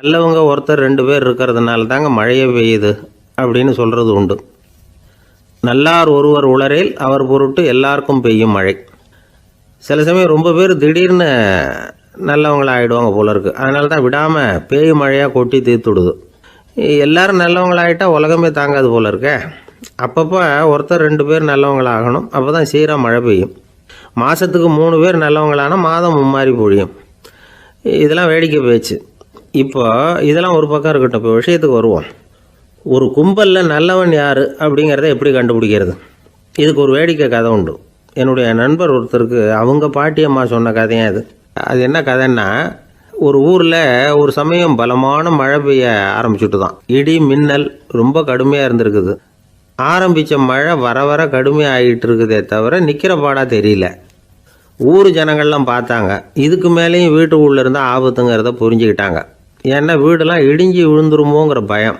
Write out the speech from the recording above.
நல்லவங்க ஒருத்தர் ரெண்டு பேர் இருக்கிறதுனால தாங்க மழையே பெய்யுது அப்படின்னு சொல்கிறது உண்டு. நல்லார் ஒருவர் உளரேல் அவர் பொருட்டு எல்லாருக்கும் பெய்யும் மழை. சில சமயம் ரொம்ப பேர் திடீர்னு நல்லவங்களாக ஆகிடுவாங்க போல இருக்குது அதனால தான் விடாமல் பேய் மழையாக கொட்டி தீர்த்துடுது எல்லோரும் நல்லவங்களாகிட்டால் உலகமே தாங்காது போல இருக்கே அப்பப்போ ஒருத்தர் ரெண்டு பேர் நல்லவங்களாகணும். அப்போ தான் சீராக மழை பெய்யும். மாதத்துக்கு மூணு பேர் நல்லவங்களானா மாதம் மும்மாரி பொழியும். இதெல்லாம் வேடிக்கை பேச்சு. இப்போ இதெல்லாம் ஒரு பக்கம் இருக்கட்டும். இப்போ விஷயத்துக்கு வருவோம். ஒரு கும்பலில் நல்லவன் யார் அப்படிங்கிறத எப்படி கண்டுபிடிக்கிறது? இதுக்கு ஒரு வேடிக்கை கதை உண்டு. என்னுடைய நண்பர் ஒருத்தருக்கு அவங்க பாட்டியம்மா சொன்ன கதையும் அது அது என்ன கதைன்னா ஒரு ஊரில் ஒரு சமயம் பலமான மழை பெய்ய ஆரம்பிச்சுட்டு தான் இடி மின்னல் ரொம்ப கடுமையாக இருந்திருக்குது. ஆரம்பித்த மழை வர வர கடுமையாக ஆகிட்டு இருக்குதே தவிர நிற்கிற பாடாக தெரியல. ஊர் ஜனங்கள்லாம் பார்த்தாங்க. இதுக்கு மேலேயும் வீட்டு உள்ளே இருந்தால் ஆபத்துங்கிறத புரிஞ்சுக்கிட்டாங்க. ஏன்னா வீடெல்லாம் இடிஞ்சு விழுந்துருமோங்கிற பயம்.